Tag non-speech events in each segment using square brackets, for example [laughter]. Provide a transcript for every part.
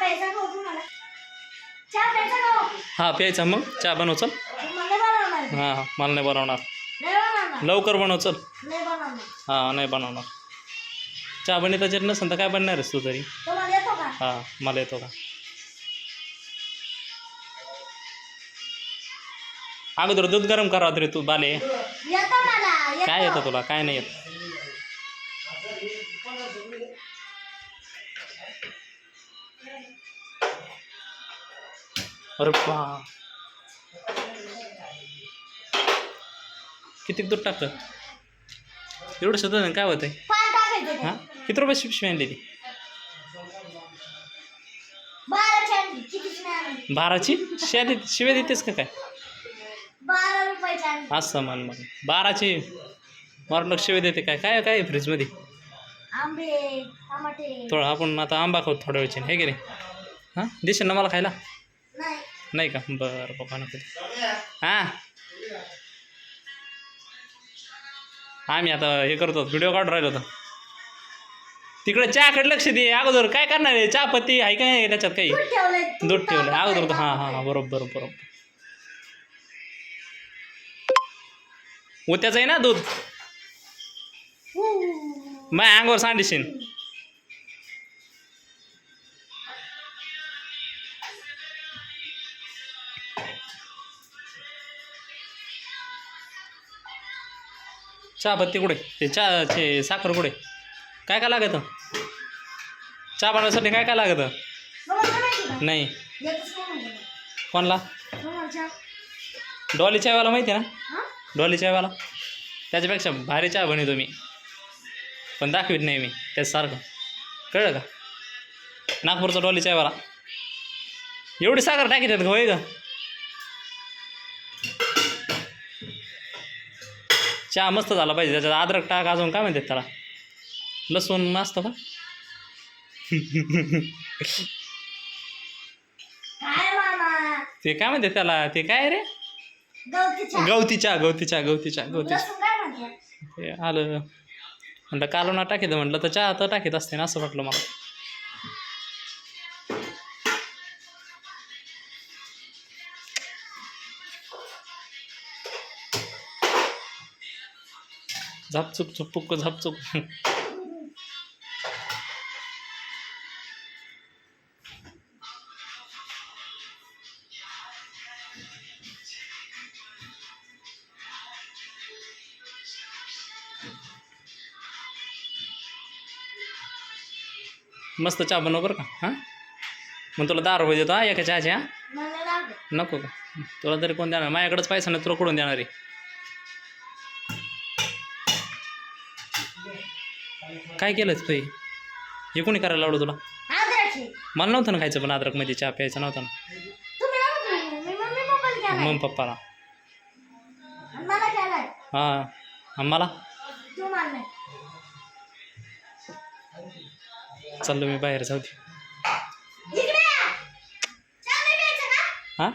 प्यायचा का हो तुम्हाला चहा प्यायचा का हो? प्यायचा. मग? चहा बनव चल. मला बनवणार. हां मला नाही बनवणार. नाही बनवणार. लवकर बनव चल. नाही बनवणार. हां नाही बनवणार. चहा बनवता जर नसेल तर काय बनणार आहेस तू तरी? तुम्हाला येतो का? हां मला येतो का? अगोदर दूध गरम करा रे तू बाले. येतो मला येतो. काय येतं तुला? काय नाही येत? अरे किती दूध टाकलं? एवढं सुद्धा काय पान टाकायचं हां. किती रुपये पिशवी आणली ती बाराची आणली बाराची? शिव्या देत शिव्या देतेस का काय? असं म्हण मग. बाराची मला शिव्या देते काय? काय काय आहे फ्रीजमध्ये? थोडं आपण आता आंबा खाऊ थोड्या वेळची हे की नाही? हां? देशील ना मला खायला? नाही का? बरं बाबा नको. हां. आम्ही आता हे करतो व्हिडिओ काढून राहिलो होतो. तिकडे चहाकडे लक्ष दे अगोदर काय करणार आहे? चहा पत्ती आहे काय त्याच्यात काही? दूध ठेवलं अगोदर हां हां हां बरोबर बरोबर. उत्याचं आहे ना दूध? मग अंगावर सांडशीन. चहापत्ती कुठे? ते चहाचे साखर कुठे? काय काय लागतं? चहा बनवण्यासाठी काय काय लागतं? नाही. कोणला? डॉली चायवाला माहिती आहे ना? डॉली चायवाला. त्याच्यापेक्षा भारी चहा बनवतो मी. पण दाखवीत नाही मी त्याच्यासारखं. कळलं का? नागपूरचा डॉली चायवाला. एवढी साखर टाकी त्यात होय का चहा मस्त झाला पाहिजे त्याच्यात अद्रक टाक अजून काय म्हणतात त्याला? लसूण असतं का काय मामा. ते काय म्हणतात त्याला? ते काय रे? गवती चहा. गवती चहा गवती चहा गवती म्हणते? आलं. म्हटलं कालवणा टाकीत म्हटलं तर चहा तर टाकीत असते ना असं वाटलं मला. झापचूक चुपूक झापचूक मस्त चहा बनव बरं का हां? मग तुला दहा रुपये देतो हा एका चहाचे हां? नको का? तुला तरी कोण देणार? माझ्याकडेच पैसा नाही तुला कुठून देणार आहे? काय केलंच तू हे? कोणी करायला लावलं तुला? मला नव्हतं ना खायचं पण अद्रकमध्ये चहा प्यायचा नव्हता ना. मग पप्पाला. मला हां. नाही. चाललो मी बाहेर जाऊ दे. हां?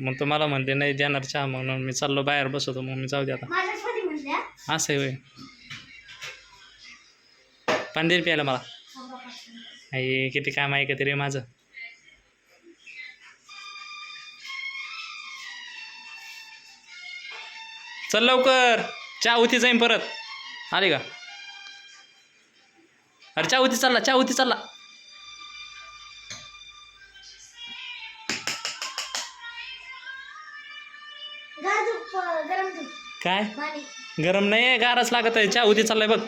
मग तुम्हाला म्हणले नाही देणार चहा म्हणून. मी चाललो बाहेर बसवतो मग मी जाऊ दे आता. मध्ये असं आहे पाणी प्यायला मला. आई किती काम आहे का तरी माझं? चल लवकर. चहा होती जाईन परत. आली का? अरे चहा होती चालला चहा होती चालला. काय? गरम नाही गारच लागत आहे. चहा होती चाललाय बघ.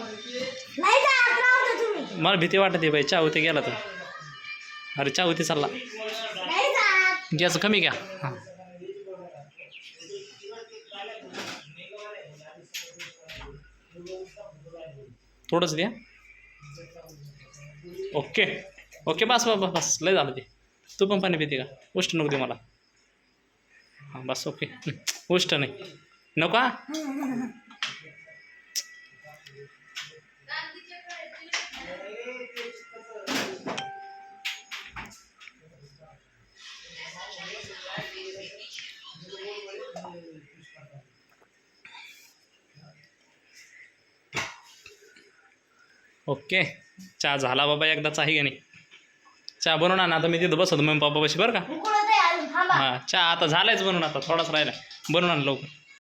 मला भीती वाटते बाई चहा होती गेला तर. अरे चहा होती चालला गॅस कमी घ्या. हां. थोडंच द्या. ओके. ओके बस बस बस लय झालं ते. तू पण पाणी पिते का? उष्ट नको दे मला. हां बस ओके. [laughs] उष्ट नाही. नको ओके. चहा झाला बाबा एकदाच आहे का नाही. चहा बनवून आण आता मी तिथं बसतो मम्मी पप्पापाशी बरं का? हां चहा आता झालायच बनवून आता थोडाच राहिला. बनवून आण लवकर.